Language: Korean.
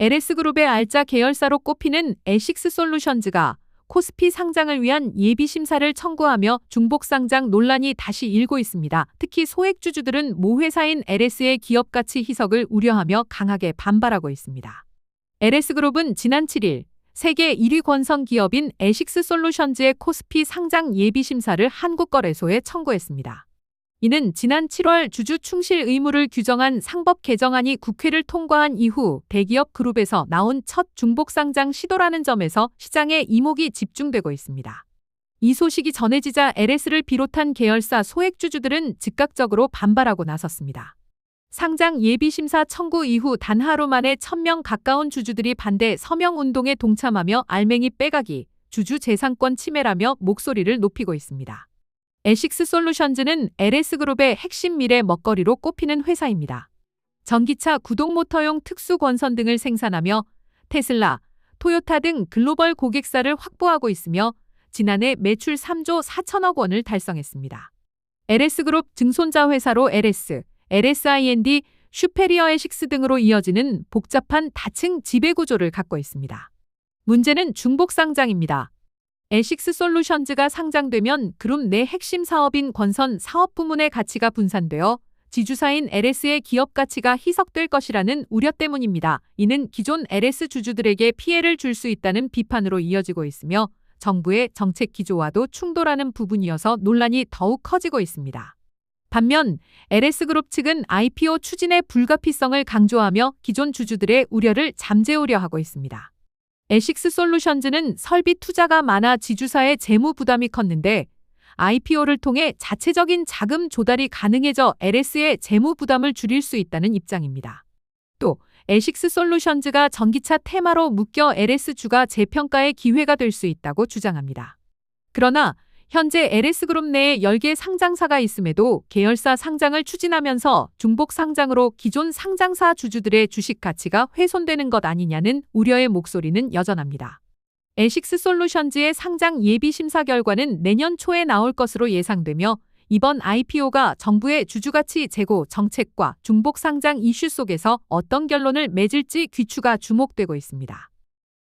LS그룹의 알짜 계열사로 꼽히는 에식스 솔루션즈가 코스피 상장을 위한 예비 심사를 청구하며 중복 상장 논란이 다시 일고 있습니다. 특히 소액주주들은 모 회사인 LS의 기업 가치 희석을 우려하며 강하게 반발하고 있습니다. LS그룹은 지난 7일 세계 1위 권선 기업인 에식스 솔루션즈의 코스피 상장 예비 심사를 한국거래소에 청구했습니다. 이는 지난 7월 주주 충실 의무를 규정한 상법 개정안이 국회를 통과한 이후 대기업 그룹에서 나온 첫 중복 상장 시도라는 점에서 시장에 이목이 집중되고 있습니다. 이 소식이 전해지자 LS를 비롯한 계열사 소액주주들은 즉각적으로 반발하고 나섰습니다. 상장 예비 심사 청구 이후 단 하루 만에 1000명 가까운 주주들이 반대 서명 운동에 동참하며 알맹이 빼가기, 주주 재산권 침해라며 목소리를 높이고 있습니다. 에식스 솔루션즈는 LS그룹의 핵심 미래 먹거리로 꼽히는 회사입니다. 전기차 구동 모터용 특수 권선 등을 생산하며 테슬라, 토요타 등 글로벌 고객사를 확보하고 있으며 지난해 매출 3조 4천억 원을 달성했습니다. LS그룹 증손자 회사로 LS, LSIND, 슈페리어 에식스 등으로 이어지는 복잡한 다층 지배구조를 갖고 있습니다. 문제는 중복 상장입니다. 에식스 솔루션즈가 상장되면 그룹 내 핵심 사업인 권선 사업 부문의 가치가 분산되어 지주사인 LS의 기업 가치가 희석될 것이라는 우려 때문입니다. 이는 기존 LS 주주들에게 피해를 줄 수 있다는 비판으로 이어지고 있으며 정부의 정책 기조와도 충돌하는 부분이어서 논란이 더욱 커지고 있습니다. 반면 LS그룹 측은 IPO 추진의 불가피성을 강조하며 기존 주주들의 우려를 잠재우려 하고 있습니다. 에식스 솔루션즈는 설비 투자가 많아 지주사의 재무 부담이 컸는데 IPO를 통해 자체적인 자금 조달이 가능해져 LS의 재무 부담을 줄일 수 있다는 입장입니다. 또 에식스 솔루션즈가 전기차 테마로 묶여 LS주가 재평가의 기회가 될 수 있다고 주장합니다. 그러나 현재 LS그룹 내에 10개 상장사가 있음에도 계열사 상장을 추진하면서 중복 상장으로 기존 상장사 주주들의 주식 가치가 훼손되는 것 아니냐는 우려의 목소리는 여전합니다. 에식스 솔루션즈의 상장 예비 심사 결과는 내년 초에 나올 것으로 예상되며 이번 IPO가 정부의 주주가치 제고 정책과 중복 상장 이슈 속에서 어떤 결론을 맺을지 귀추가 주목되고 있습니다.